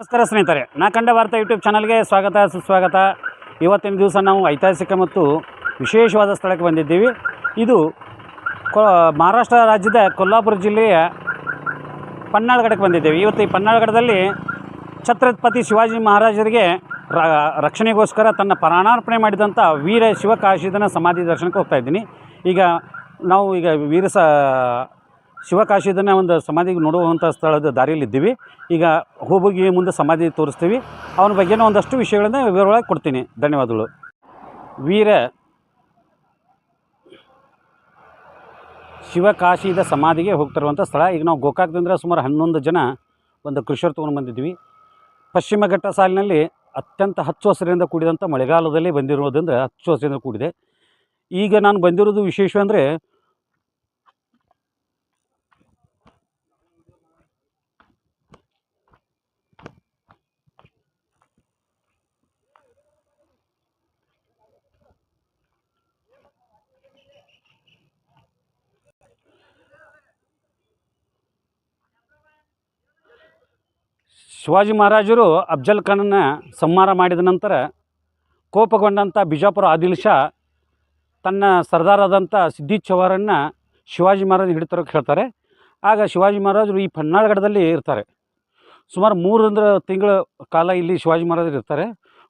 ನಮಸ್ಕಾರ ಸ್ನೇಹಿತರೆ ನಾ ಕಂಡ ಭಾರತ ಯೂಟ್ಯೂಬ್ ಚಾನಲ್ಗೆ ಸ್ವಾಗತ, ಸುಸ್ವಾಗತ. ಇವತ್ತಿನ ದಿವಸ ನಾವು ಐತಿಹಾಸಿಕ ಮತ್ತು ವಿಶೇಷವಾದ ಸ್ಥಳಕ್ಕೆ ಬಂದಿದ್ದೀವಿ. ಇದು ಕೊ, ಮಹಾರಾಷ್ಟ್ರ ರಾಜ್ಯದ ಕೊಲ್ಲಾಪುರ ಜಿಲ್ಲೆಯ ಪನ್ನಾಳ್ಗಡಕ್ಕೆ ಬಂದಿದ್ದೇವೆ. ಇವತ್ತು ಈ ಪನ್ನಾಳ್ಗಡದಲ್ಲಿ ಛತ್ರಪತಿ ಶಿವಾಜಿ ಮಹಾರಾಜರಿಗೆ ರಕ್ಷಣೆಗೋಸ್ಕರ ತನ್ನ ಪ್ರಾಣಾರ್ಪಣೆ ಮಾಡಿದಂಥ ವೀರ ಶಿವಕಾಶಿದನ ಸಮಾಧಿ ದರ್ಶನಕ್ಕೆ ಹೋಗ್ತಾ ಇದ್ದೀನಿ. ಈಗ ನಾವು ಈಗ ವೀರ ಸ ಶಿವಕಾಶಿದನ ಒಂದು ಸಮಾಧಿಗೆ ನೋಡುವಂಥ ಸ್ಥಳದ ದಾರಿಯಲ್ಲಿದ್ದೀವಿ. ಈಗ ಹೋಗಿ ಮುಂದೆ ಸಮಾಧಿ ತೋರಿಸ್ತೀವಿ. ಅವನ ಬಗ್ಗೆನೂ ಒಂದಷ್ಟು ವಿಷಯಗಳನ್ನ ವಿವರವಾಗಿ ಕೊಡ್ತೀನಿ. ಧನ್ಯವಾದಗಳು. ವೀರ ಶಿವಕಾಶಿದ ಸಮಾಧಿಗೆ ಹೋಗ್ತಿರುವಂಥ ಸ್ಥಳ. ಈಗ ನಾವು ಗೋಕಾಕ್ದಿಂದ ಸುಮಾರು ಹನ್ನೊಂದು ಜನ ಒಂದು ಕೃಷಿಯರು ತೊಗೊಂಡು ಬಂದಿದ್ವಿ ಪಶ್ಚಿಮ ಘಟ್ಟ ಸಾಲಿನಲ್ಲಿ ಅತ್ಯಂತ ಹಚ್ಚು ಹಸಿರಿಂದ ಕೂಡಿದಂಥ ಮಳೆಗಾಲದಲ್ಲಿ ಬಂದಿರೋದ್ರಿಂದ ಹಚ್ಚು ಹಸಿರಿಂದ ಕೂಡಿದೆ. ಈಗ ನಾನು ಬಂದಿರೋದು ವಿಶೇಷ ಅಂದರೆ ಶಿವಾಜಿ ಮಹಾರಾಜರು ಅಫ್ಜಲ್ ಖಾನನ್ನ ಸಂಹಾರ ಮಾಡಿದ ನಂತರ ಕೋಪಗೊಂಡಂಥ ಬಿಜಾಪುರ ಆದಿಲ್ ಶಾ ತನ್ನ ಸರ್ದಾರಾದಂಥ ಸಿದ್ದಿ ಚವಾರನ್ನು ಶಿವಾಜಿ ಮಹಾರಾಜ್ ಹಿಡಿತರೋಕೆ ಹೇಳ್ತಾರೆ. ಆಗ ಶಿವಾಜಿ ಮಹಾರಾಜರು ಈ ಪನ್ನಾಳಗಡದಲ್ಲಿ ಇರ್ತಾರೆ. ಸುಮಾರು ಮೂರರಿಂದ ತಿಂಗಳ ಕಾಲ ಇಲ್ಲಿ ಶಿವಾಜಿ ಮಹಾರಾಜರು ಇರ್ತಾರೆ.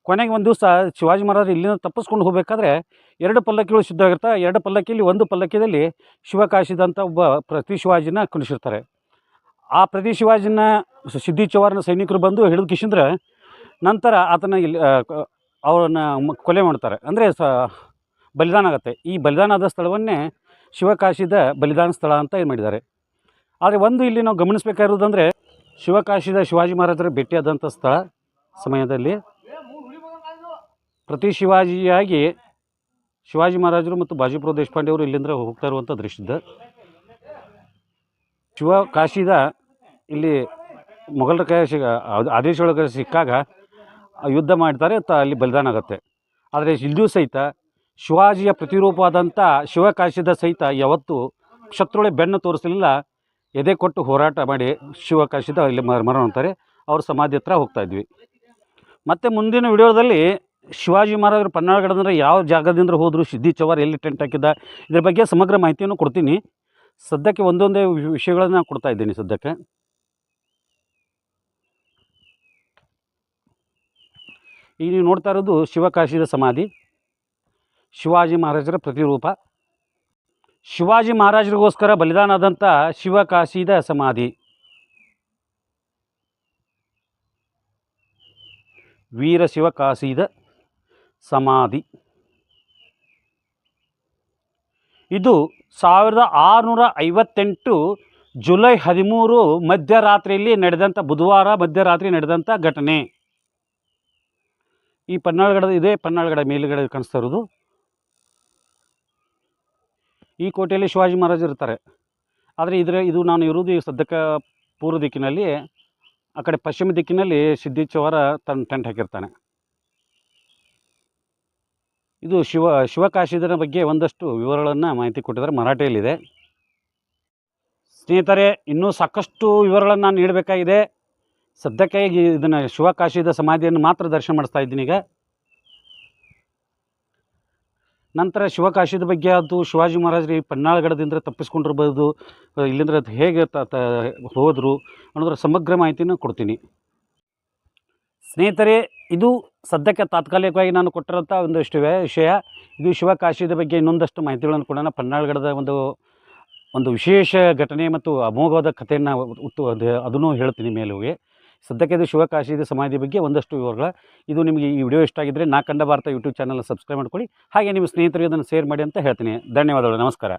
ಕೊನೆಗೆ ಒಂದು ದಿವಸ ಶಿವಾಜಿ ಮಹಾರಾಜರು ಇಲ್ಲಿಂದ ತಪ್ಪಿಸ್ಕೊಂಡು ಹೋಗಬೇಕಾದ್ರೆ ಎರಡು ಪಲ್ಲಕ್ಕಿಗಳು ಸಿದ್ಧವಾಗಿರ್ತಾರೆ ಎರಡು ಪಲ್ಲಕ್ಕಿಯಲ್ಲಿ ಒಂದು ಪಲ್ಲಕ್ಕಿಯಲ್ಲಿ ಶಿವಕಾಶಿದಂಥ ಒಬ್ಬ ಪ್ರತಿ ಶಿವಾಜಿನ ಕುಣಿಸಿರ್ತಾರೆ. ಆ ಪ್ರತಿ ಶಿವಾಜಿನ ಸಿದ್ದಿ ಚೌಹಾರ್ನ ಸೈನಿಕರು ಬಂದು ಹಿಡಿದು ಕಿಶಿಂದ್ರೆ ನಂತರ ಆತನ ಇಲ್ಲಿ ಅವರನ್ನು ಕೊಲೆ ಮಾಡ್ತಾರೆ. ಅಂದರೆ ಸ ಬಲಿದಾನ ಆಗುತ್ತೆ. ಈ ಬಲಿದಾನ ಆದ ಸ್ಥಳವನ್ನೇ ಶಿವಕಾಶಿದ ಬಲಿದಾನ ಸ್ಥಳ ಅಂತ ಏನು ಮಾಡಿದ್ದಾರೆ. ಆದರೆ ಒಂದು ಇಲ್ಲಿ ನಾವು ಗಮನಿಸಬೇಕಾಗಿರೋದಂದರೆ ಶಿವಕಾಶಿದ ಶಿವಾಜಿ ಮಹಾರಾಜರ ಭೇಟಿಯಾದಂಥ ಸ್ಥಳ ಸಮಯದಲ್ಲಿ ಪ್ರತಿ ಶಿವಾಜಿಯಾಗಿ ಶಿವಾಜಿ ಮಹಾರಾಜರು ಮತ್ತು ಬಾಜಿಪುರ ದೇಶಪಾಂಡೆ ಅವರು ಇಲ್ಲಿಂದ ಹೋಗ್ತಾ ಇರುವಂಥ ದೃಶ್ಯದ ಶಿವಕಾಶಿದ ಇಲ್ಲಿ ಮೊಘಲರ ಕೈ ಆದೇಶ ಆದೇಶೊಳಗೆ ಸಿಕ್ಕಾಗ ಯುದ್ಧ ಮಾಡ್ತಾರೆ, ತ ಅಲ್ಲಿ ಬಲಿದಾನ ಆಗುತ್ತೆ. ಆದರೆ ಇಲ್ಲಿಯೂ ಸಹಿತ ಶಿವಾಜಿಯ ಪ್ರತಿರೂಪವಾದಂಥ ಶಿವಕಾಶಿದ ಸಹಿತ ಯಾವತ್ತೂ ಶತ್ರುಳೆ ಬೆನ್ನು ತೋರಿಸಲಿಲ್ಲ. ಎದೆ ಕೊಟ್ಟು ಹೋರಾಟ ಮಾಡಿ ಶಿವಕಾಶಿದ ಇಲ್ಲಿ ಮರ ಅಂತಾರೆ ಅವ್ರ ಸಮಾಧಿ ಹತ್ರ ಹೋಗ್ತಾ ಇದ್ವಿ. ಮತ್ತು ಮುಂದಿನ ವಿಡಿಯೋದಲ್ಲಿ ಶಿವಾಜಿ ಮಹಾರಾಜರು ಪನ್ನಾಳಗಡಂದ್ರೆ ಯಾವ ಜಾಗದಿಂದ ಹೋದರು ಸಿದ್ದಿ ಚವರ್ ಎಲ್ಲಿ ಟೆಂಟ್ ಹಾಕಿದ್ದ ಇದ್ರ ಬಗ್ಗೆ ಸಮಗ್ರ ಮಾಹಿತಿಯನ್ನು ಕೊಡ್ತೀನಿ. ಸದ್ಯಕ್ಕೆ ಒಂದೊಂದೇ ವಿಷಯಗಳನ್ನು ಕೊಡ್ತಾ ಇದ್ದೀನಿ ಸದ್ಯಕ್ಕೆ. ಈಗ ನೀವು ನೋಡ್ತಾ ಇರೋದು ಶಿವಕಾಶಿದ ಸಮಾಧಿ, ಶಿವಾಜಿ ಮಹಾರಾಜರ ಪ್ರತಿರೂಪ. ಶಿವಾಜಿ ಮಹಾರಾಜರಿಗೋಸ್ಕರ ಬಲಿದಾನ ಆದಂಥ ಶಿವಕಾಶಿದ ಸಮಾಧಿ. ವೀರ ಶಿವಕಾಶಿದ ಸಮಾಧಿ. ಇದು ಸಾವಿರದ ಆರುನೂರ ಐವತ್ತೆಂಟು ಜುಲೈ ಹದಿಮೂರು ಮಧ್ಯರಾತ್ರಿಯಲ್ಲಿ ನಡೆದಂಥ ಬುಧವಾರ ಮಧ್ಯರಾತ್ರಿ ನಡೆದಂಥ ಘಟನೆ. ಈ ಪನ್ನಾಳಗಡದ, ಇದೇ ಪನ್ನಾಳ್ಗಡ ಮೇಲುಗಡೆ ಕಾಣಿಸ್ತಾ ಇರೋದು. ಈ ಕೋಟೆಯಲ್ಲಿ ಶಿವಾಜಿ ಮಹಾರಾಜ್ ಇರ್ತಾರೆ. ಆದರೆ ಇದರ, ಇದು ನಾನು ಇರುವುದು ಸದ್ಯಕ್ಕೆ ಪೂರ್ವ ದಿಕ್ಕಿನಲ್ಲಿ, ಆ ಕಡೆ ಪಶ್ಚಿಮ ದಿಕ್ಕಿನಲ್ಲಿ ಸಿದ್ದಿ ಚೌಹಾರ ತನ್ನ ಟೆಂಟ್ ಹಾಕಿರ್ತಾನೆ. ಇದು ಶಿವ ಶಿವಕಾಶಿದರ ಬಗ್ಗೆ ಒಂದಷ್ಟು ವಿವರಗಳನ್ನು ಮಾಹಿತಿ ಕೊಟ್ಟಿದ್ದಾರೆ. ಮರಾಠಿಯಲ್ಲಿದೆ. ಸ್ನೇಹಿತರೆ, ಇನ್ನೂ ಸಾಕಷ್ಟು ವಿವರಗಳನ್ನು ನಾನು ನೀಡಬೇಕಾಗಿದೆ. ಸದ್ಯಕ್ಕೆ ಇದನ್ನು ಶಿವಕಾಶಿದ ಸಮಾಧಿಯನ್ನು ಮಾತ್ರ ದರ್ಶನ ಮಾಡಿಸ್ತಾ ಇದ್ದೀನಿ ಈಗ. ನಂತರ ಶಿವಕಾಶಿದ ಬಗ್ಗೆ ಅದು ಶಿವಾಜಿ ಮಹಾರಾಜರು ಪನ್ನಾಳಗಡದಿಂದ ತಪ್ಪಿಸ್ಕೊಂಡಿರ್ಬೋದು ಅದು ಹೇಗೆ ತ, ಹೋದರು ಅನ್ನೋದ್ರ ಸಮಗ್ರ ಮಾಹಿತಿನ ಕೊಡ್ತೀನಿ. ಸ್ನೇಹಿತರೆ, ಇದು ಸದ್ಯಕ್ಕೆ ತಾತ್ಕಾಲಿಕವಾಗಿ ನಾನು ಕೊಟ್ಟಿರೋಂಥ ಒಂದಷ್ಟು ವ್ಯ- ವಿಷಯ. ಇದು ಶಿವಕಾಶಿದ ಬಗ್ಗೆ ಇನ್ನೊಂದಷ್ಟು ಮಾಹಿತಿಗಳನ್ನು ಕೂಡ ಪನ್ನಾಳ್ಗಡದ ಒಂದು ಒಂದು ವಿಶೇಷ ಘಟನೆ ಮತ್ತು ಅಮೋಘವಾದ ಕಥೆಯನ್ನು ಉತ್ತು, ಅದು- ಅದನ್ನು ಹೇಳ್ತೀನಿ ಮೇಲುಗೆ ಸದ್ಯಕ್ಕೆ ಇದು ಶಿವಕಾಶಿದ ಸಮಾಧಿ ಬಗ್ಗೆ ಒಂದಷ್ಟು ವಿವರಗಳ, ಇದು ನಿಮಗೆ ಈ ವಿಡಿಯೋ ಇಷ್ಟ ಆಗಿದ್ದರೆ ನಾ ಕಂಡ ಭಾರತ ಯೂಟ್ಯೂಬ್ ಚಾನಲ್ ಸಬ್ಸ್ಕ್ರೈಬ್ ಮಾಡ್ಕೊಳ್ಳಿ. ಹಾಗೆ ನಿಮ್ಮ ಸ್ನೇಹಿತರಿಗೆ ಅದನ್ನು ಶೇರ್ ಮಾಡಿ ಅಂತ ಹೇಳ್ತೀನಿ. ಧನ್ಯವಾದಗಳು. ನಮಸ್ಕಾರ.